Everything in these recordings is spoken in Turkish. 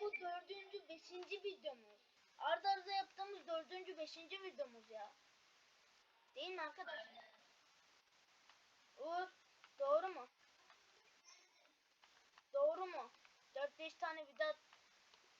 bu dördüncü, beşinci videomuz. Arda arda yaptığımız dördüncü, beşinci videomuz ya. Değil mi arkadaşlar? Uğur, doğru mu? Doğru mu? 4-5 tane video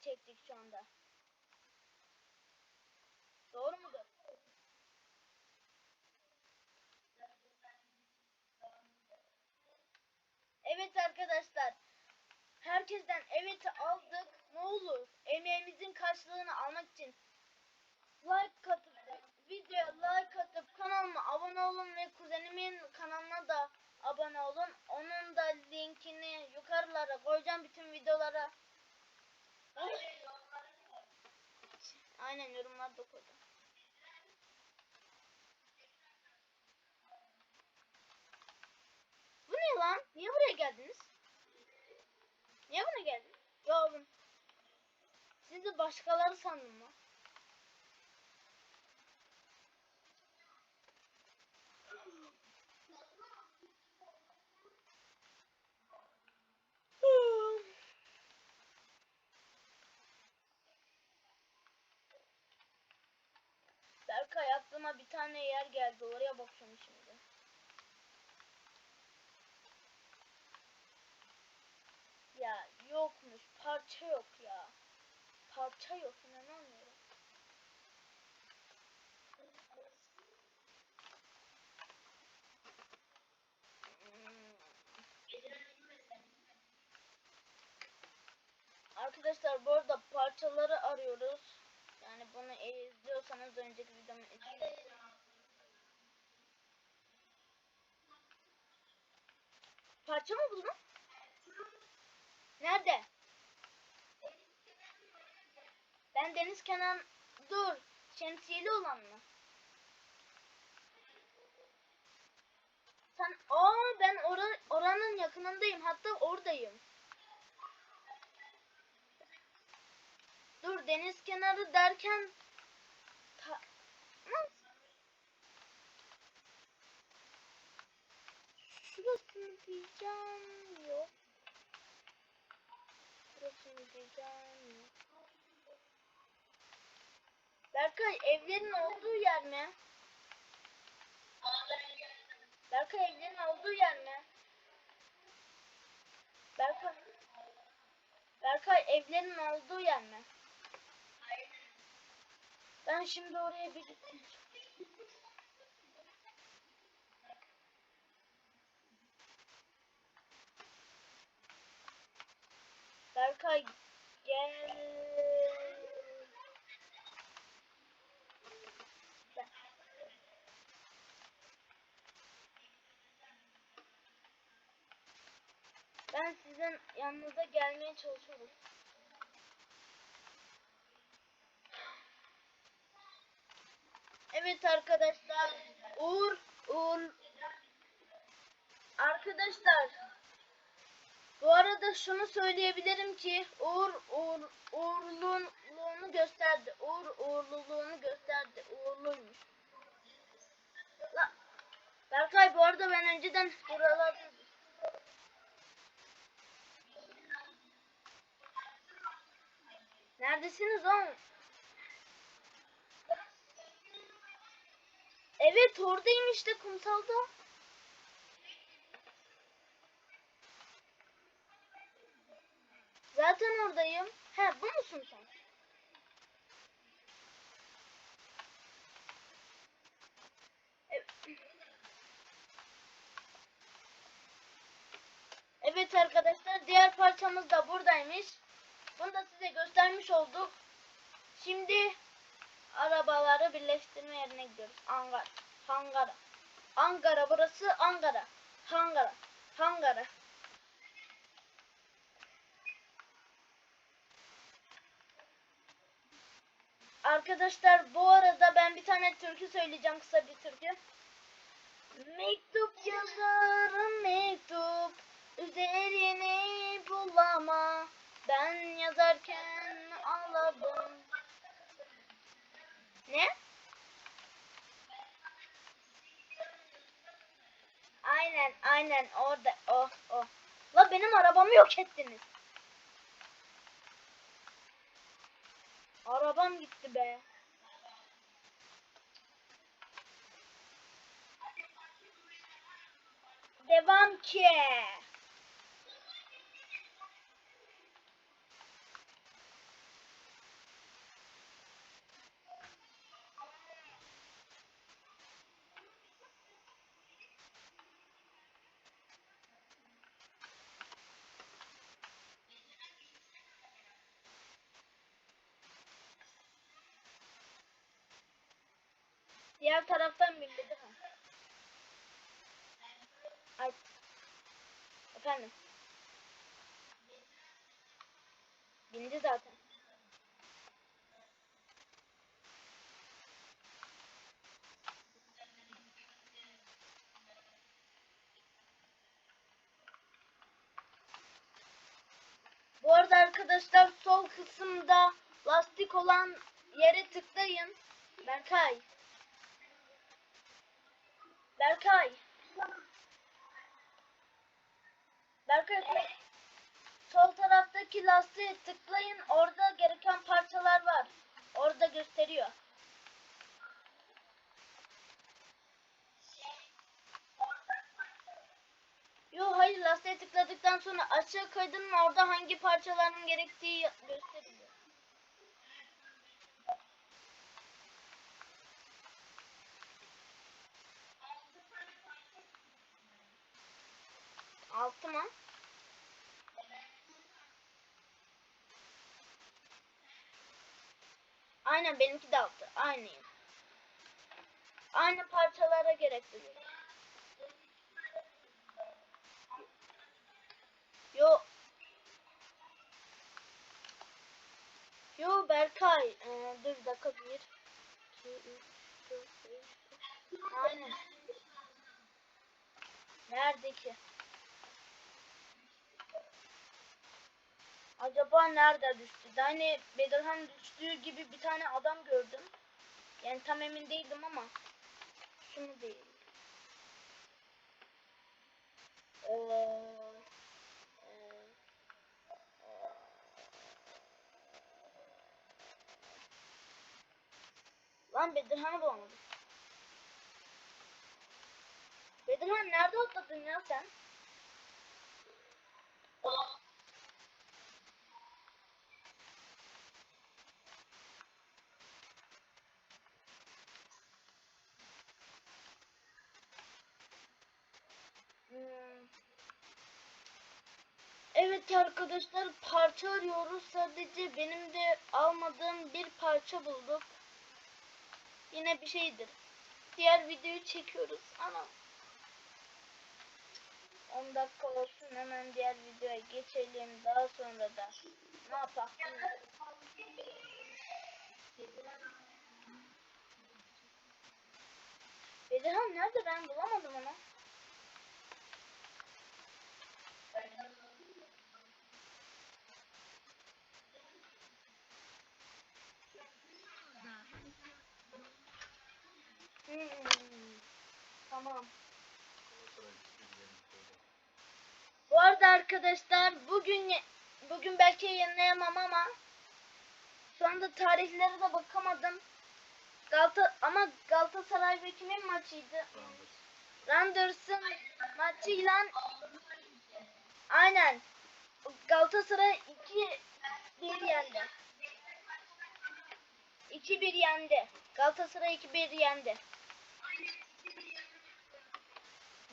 çektik şu anda. Koyacağım bütün videolara. Aynen yorumlarda koyacağım. Bu ne lan? Niye buraya geldiniz? Niye buraya geldin? Ya oğlum. Sizi başkaları sandım lan. Berkay aklıma bir tane yer geldi. Oraya bakıyorum şimdi. Ya yokmuş. Parça yok ya. Parça yok inanamıyorum. Hmm. Arkadaşlar bu arada parçaları arıyoruz. Yani bunu izliyorsanız önceki videomu izleyin. Parça mı buldun? Nerede? Ben deniz kenar dur. Şemsiyeli olan mı? Sen aa ben ora, oranın yakınındayım. Hatta oradayım. Dur deniz kenarı derken Diyeceğim yok. Diyeceğim yok. Berkay evlerin olduğu yer mi? Berkay evlerin olduğu yer mi? Berkay Berkay evlerin olduğu yer mi? Ben şimdi oraya bir gittim. Gel. Gel. Ben sizin yanınıza gelmeye çalışıyorum. Evet arkadaşlar. Uğur, Uğur. Arkadaşlar. Bu arada şunu söyleyebilirim ki Uğur, Uğur, uğurluluğunu gösterdi. Uğur, uğurluluğunu gösterdi. Uğurluymuş. La, Berkay bu arada ben önceden buralarda Neredesiniz oğlum? Evet oradayım işte kumsalda. Zaten oradayım. He bu musun sen? Evet. Arkadaşlar diğer parçamız da buradaymış. Bunu da size göstermiş olduk. Şimdi arabaları birleştirme yerine gidiyoruz. Ankara. Hangara. Ankara burası Ankara. Hangara. Hangara. Arkadaşlar bu arada ben bir tane türkü söyleyeceğim kısa bir türkü. Mektup yazarım mektup üzerine bulama ben yazarken ağladım. Ne? Aynen aynen orada o o. La benim arabamı yok ettiniz. Arabam gitti be. Devam ki. Diğer taraftan bindi değil mi? Ay. Efendim. Bindi zaten. Bu arada arkadaşlar sol kısımda lastik olan yere tıklayın. Berkay. Berkay. Berkay sol taraftaki lastiğe tıklayın. Orada gereken parçalar var. Orada gösteriyor. Yo hayır lastiğe tıkladıktan sonra aşağı kaydın mı orada hangi parçaların gerektiği gösteriyor. Mı? Aynen benimki de altı. Aynıyım. Aynı parçalara gerek duyuyor. Yo. Yo Berkay. Ee, dur dakika. Bir, iki, üç, dört, beş. Aynen. Nerede ki? Acaba nerede düştü? Hani Bedirhan düştüğü gibi bir tane adam gördüm. Yani tam emin değildim ama şunu değil. Ee, e, Lan Bedirhan'ı bulamadım. Bedirhan nerede otladın ya sen? Evet arkadaşlar parça arıyoruz. Sadece benim de almadığım bir parça bulduk. Yine bir şeydir. Diğer videoyu çekiyoruz. Ana. 10 dakika olsun hemen diğer videoya geçelim. Daha sonra da ne yapalım? Bedirhan nerede ben bulamadım onu. Tamam. Bu arada arkadaşlar bugün bugün belki yayınlayamam ama şu anda tarihlere de bakamadım. Galata ama Galatasaray ve kimin maçıydı? Randers'ın maçıyla aynen Galatasaray 2-1 yendi. 2-1 yendi. Galatasaray 2-1 yendi.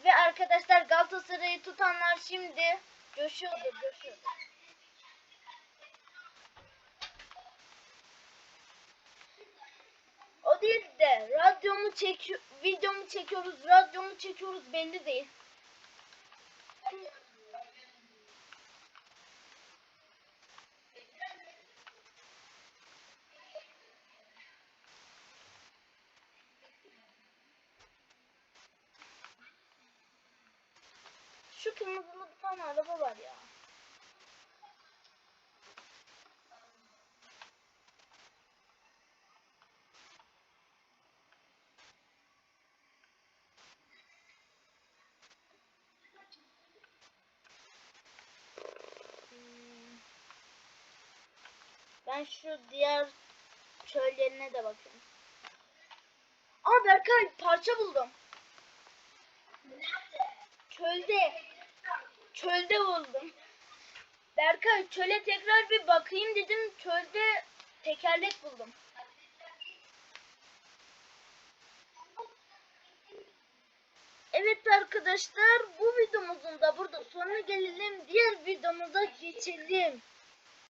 Ve arkadaşlar Galatasaray'ı tutanlar şimdi coşuyordur, coşuyordur. O değil de radyomu çekiyor, videomu çekiyoruz, radyomu çekiyoruz belli değil. Kırmızılı bir tane araba var ya. Hmm. Ben şu diğer çöllerine de bakıyorum. Aa Berkay parça buldum. Çölde. Çölde buldum. Berkay çöle tekrar bir bakayım dedim. Çölde tekerlek buldum. Evet arkadaşlar bu videomuzun da burada sonuna gelelim. Diğer videomuza geçelim.